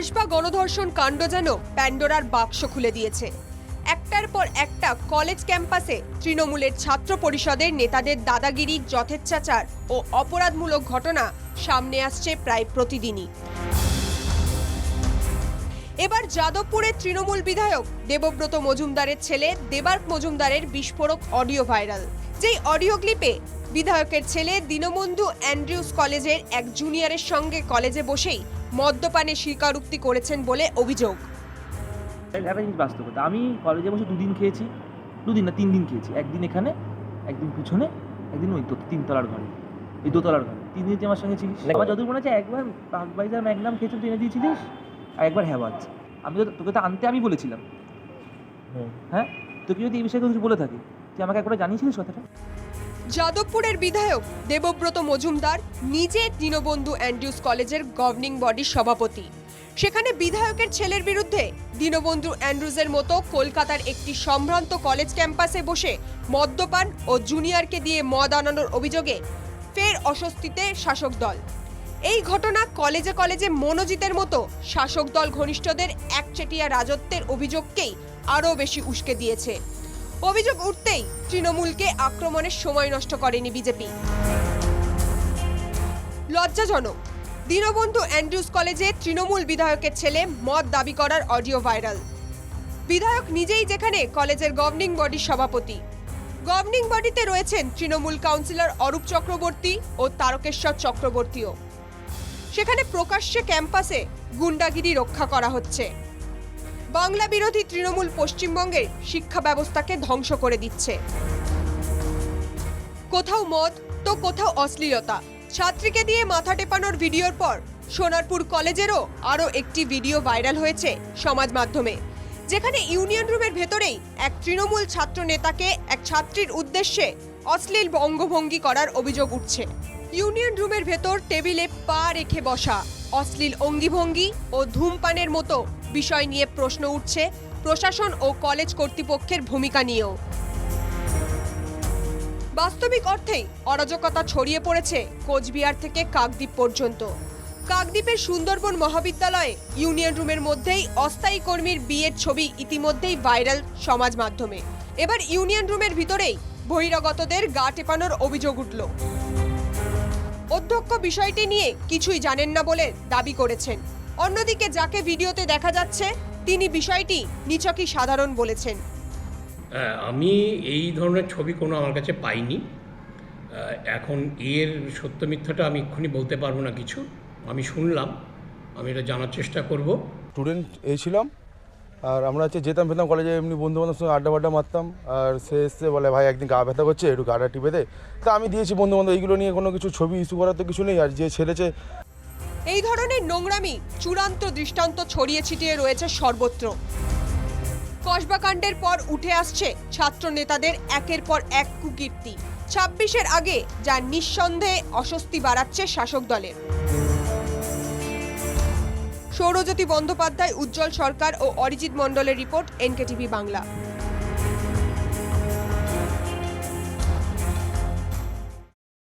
কসবা গণধর্ষণ কাণ্ড যেন প্যান্ডোরার বাক্স খুলে দিয়েছে। একটার পর একটা কলেজ ক্যাম্পাসে তৃণমূলের ছাত্র পরিষদের নেতাদের দাদাগিরি, যথেচ্ছাচার ও অপরাধমূলক ঘটনা সামনে আসছে প্রায় প্রতিদিনই। এবার যাদবপুরের তৃণমূল বিধায়ক দেবব্রত মজুমদারের ছেলে দেবার্ক মজুমদারের বিস্ফোরক অডিও ভাইরাল। যেই অডিও ক্লিপে বিধায়কের ছেলে দীনবন্ধু অ্যান্ড্রিউস কলেজের এক জুনিয়রের সঙ্গে কলেজে বসেই মদ্যপানে স্বীকারোক্তি করেছেন বলে অভিযোগ। একটা জিনিস বাস্তবতা। আমি কলেজে বসে দুদিন খেয়েছি। দুদিন না তিন দিন খেয়েছি। একদিন এখানে একদিন পিছনে একদিন ওই তো তিনতলার ঘরে। এই দোতলার ঘরে। তিন দিন আমার সঙ্গে ছিলিস? আমার যতদূর মনে আছে একবার বাগবাইজার ম্যাগনাম খেয়েছিল তুই এনে দিয়েছিলিস আর একবার হ্যাওয়াজ আমি তো তোকে তো আনতে আমি বলেছিলাম। হ্যাঁ? তোকে যদি এই বিষয়ে কিছু বলে থাকি তুই আমাকে একবার জানিয়েছিলিস কথাটা? যাদবপুরের বিধায়ক দেবব্রত মজুমদার, নিজে দীনবন্ধু অ্যান্ড্রিউস কলেজের গভর্নিং বডির সভাপতি। সেখানে বিধায়কের ছেলের বিরুদ্ধে দীনবন্ধু অ্যান্ড্রুজের মতো কলকাতার একটি সম্ভ্রান্ত কলেজ ক্যাম্পাসে বসে মদ্যপান ও জুনিয়রকে দিয়ে মদ আনানোর অভিযোগে ফের অস্বস্তিতে শাসক দল। এই ঘটনা কলেজে কলেজে মনোজিতের মতো শাসক দল ঘনিষ্ঠদের একচেটিয়া রাজত্বের অভিযোগকেই আরও বেশি উস্কে দিয়েছে। অভিযোগ উঠতেই তৃণমূলকে আক্রমণের সময় নষ্ট করেনি বিজেপি। লজ্জাজনক, দীনবন্ধু অ্যান্ড্রুস কলেজে তৃণমূল বিধায়কের ছেলে মদ দাবি করার অডিও ভাইরাল। বিধায়ক নিজেই যেখানে কলেজের গভর্নিং বডির সভাপতি। গভর্নিং বডিতে রয়েছেন তৃণমূল কাউন্সিলর অরূপ চক্রবর্তী ও তারকেশ্বর চক্রবর্তীও। সেখানে প্রকাশ্যে ক্যাম্পাসে গুন্ডাগিরি রক্ষা করা হচ্ছে। বাংলা বিরোধী তৃণমূল পশ্চিমবঙ্গের শিক্ষা ব্যবস্থাকে ধ্বংস করে দিচ্ছে। কোথাও মদ তো কোথাও অশ্লীলতা। ছাত্রীকে দিয়ে মাথা টেপানোর ভিডিওর পর সোনারপুর কলেজেরও আরও একটি ভিডিও ভাইরাল হয়েছে সমাজ মাধ্যমে, যেখানে ইউনিয়ন রুমের ভেতরেই এক তৃণমূল ছাত্র নেতাকে এক ছাত্রীর উদ্দেশ্যে অশ্লীল অঙ্গভঙ্গি করার অভিযোগ উঠছে। ইউনিয়ন রুমের ভেতর টেবিলে পা রেখে বসা অশ্লীল অঙ্গিভঙ্গি ও ধূমপানের মতো বিষয় নিয়ে প্রশ্ন উঠছে প্রশাসন ও কলেজ কর্তৃপক্ষের ভূমিকা নিয়েও। বাস্তবিক অর্থেই অরাজকতা ছড়িয়ে পড়েছে কোচবিহার থেকে কাকদ্বীপ পর্যন্ত। কাকদ্বীপের সুন্দরবন মহাবিদ্যালয়ে ইউনিয়ন রুমের মধ্যেই অস্থায়ী কর্মীর বিয়ের ছবি ইতিমধ্যেই ভাইরাল সমাজ মাধ্যমে। এবার ইউনিয়ন রুমের ভিতরেই বহিরাগতদের গা টেপানোর অভিযোগ উঠল। অধ্যক্ষ বিষয়টি নিয়ে কিছুই জানেন না বলে দাবি করেছেন। অন্যদিকে যাকে ভিডিওতে দেখা যাচ্ছে তিনি বিষয়টি নিছকই সাধারণ বলেছেন। হ্যাঁ, আমি এই ধরনের ছবি কোনো আমার কাছে পাইনি। এখন এর সত্য মিথ্যাটা আমি এক্ষুনি বলতে পারব না কিছু। আমি শুনলাম আমি এটা জানার চেষ্টা করব। স্টুডেন্ট এই ছিলাম আর আমরা হচ্ছে যেতাম ফেতাম কলেজে, এমনি বন্ধু বান্ধব সঙ্গে আড্ডা ফাড্ডা মারতাম। আর সে এসে বলে, ভাই, একদিন গা ব্যথা করছে, একটু গাটা টিপে দে। তা আমি দিয়েছি বন্ধু বান্ধব এইগুলো নিয়ে কোনো কিছু ছবি ইস্যু করার তো কিছু নেই। আর যে ছেলেছে এই ধরনের নোংরামি চূড়ান্ত দৃষ্টান্ত ছড়িয়ে ছিটিয়ে রয়েছে সর্বত্র। কসবাকাণ্ডের পর উঠে আসছে ছাত্র নেতাদের একের পর এক কুকীর্তি। ছাব্বিশের আগে, যা নিঃসন্দেহে অস্বস্তি বাড়াচ্ছে শাসক দলের। সৌরজ্যোতি বন্দ্যোপাধ্যায় উজ্জ্বল সরকার ও অরিজিৎ মণ্ডলের রিপোর্ট এনকেটিভি বাংলা।